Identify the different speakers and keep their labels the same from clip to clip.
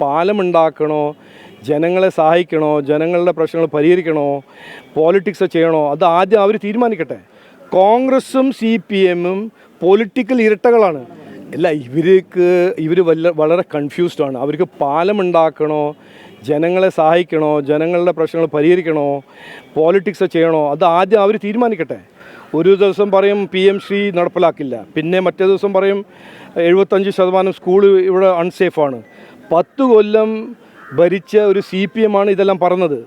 Speaker 1: പാലമുണ്ടാക്കണോ? ജനങ്ങളെ സഹായിക്കണോ? ജനങ്ങളുടെ പ്രശ്നങ്ങൾ പരിഹരിക്കണോ? പോളിറ്റിക്സ് ചെയ്യണോ? അത് ആദ്യം അവർ തീരുമാനിക്കട്ടെ. കോൺഗ്രസും സി പി എമ്മും പൊളിറ്റിക്കൽ ഇരട്ടകളാണ്. അല്ല ഇവർക്ക് ഇവർ വല്ല വളരെ കൺഫ്യൂസ്ഡ് ആണ്. അവർക്ക് പാലമുണ്ടാക്കണോ? ജനങ്ങളെ സഹായിക്കണോ? ജനങ്ങളുടെ പ്രശ്നങ്ങൾ പരിഹരിക്കണോ? പോളിറ്റിക്സ് ചെയ്യണോ? അത് ആദ്യം അവർ തീരുമാനിക്കട്ടെ. ഒരു ദിവസം പറയും പി എം ശ്രീ നടപ്പിലാക്കില്ല. പിന്നെ മറ്റേ ദിവസം പറയും എഴുപത്തഞ്ച് ശതമാനം സ്കൂൾ ഇവിടെ അൺസേഫാണ് പത്ത് കൊല്ലം ഭരിച്ച ഒരു സി പി എം ആണ് ഇതെല്ലാം പറഞ്ഞത്.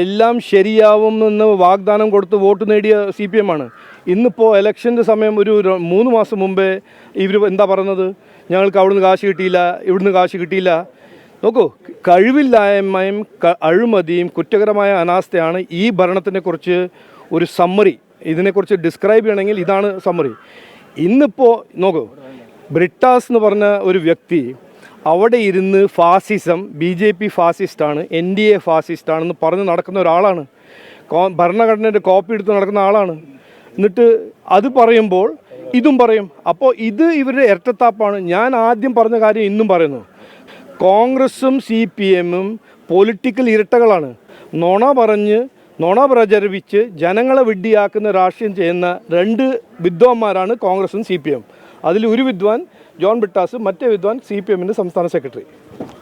Speaker 1: എല്ലാം ശരിയാവും എന്ന് വാഗ്ദാനം കൊടുത്ത് വോട്ട് നേടിയ സി പി എം ആണ്. ഇന്നിപ്പോൾ ഇലക്ഷന്റെ സമയം ഒരു മൂന്ന് മാസം മുമ്പേ ഇവർ എന്താ പറയുന്നത് ഞങ്ങൾക്ക് അവിടുന്ന് കാശ് കിട്ടിയില്ല ഇവിടുന്ന് കാശ് കിട്ടിയില്ല. നോക്കൂ കഴിവില്ലായ്മയും അഴിമതിയും കുറ്റകരമായ അനാസ്ഥയാണ് ഈ ഭരണത്തിനെക്കുറിച്ച് ഒരു സമ്മറി. ഇതിനെക്കുറിച്ച് ഡിസ്ക്രൈബ് ചെയ്യണമെങ്കിൽ ഇതാണ് സമ്മറി. ഇന്നിപ്പോൾ നോക്കൂ ബ്രിട്ടാസ് എന്ന് പറഞ്ഞ ഒരു വ്യക്തി അവിടെ ഇരുന്ന് ഫാസിസം ബി ജെ പി ഫാസിസ്റ്റാണ് എൻ ഡി എ ഫാസിസ്റ്റാണെന്ന് പറഞ്ഞ് നടക്കുന്ന ഒരാളാണ്. കോ- ഭരണഘടനയുടെ കോപ്പി എടുത്ത് നടക്കുന്ന ആളാണ്. എന്നിട്ട് അത് പറയുമ്പോൾ ഇതും പറയും അപ്പോൾ ഇത് ഇവരുടെ ഇരട്ടത്താപ്പാണ്. ഞാൻ ആദ്യം പറഞ്ഞ കാര്യം ഇന്നും പറയുന്നു. കോൺഗ്രസും സി പി എമ്മും പൊളിറ്റിക്കൽ ഇരട്ടകളാണ്. നുണ പറഞ്ഞ് നുണ പ്രചരിപ്പിച്ച് ജനങ്ങളെ വിഡ്ഢിയാക്കുന്ന രാഷ്ട്രീയം ചെയ്യുന്ന രണ്ട് വിദ്വാന്മാരാണ് കോൺഗ്രസും സി പി എം. അതിൽ ഒരു വിദ്വാൻ ജോൺ ബിട്ടാസ് മറ്റേ വിദ്വാൻ സി പി എമ്മിന്റെ സംസ്ഥാന സെക്രട്ടറി.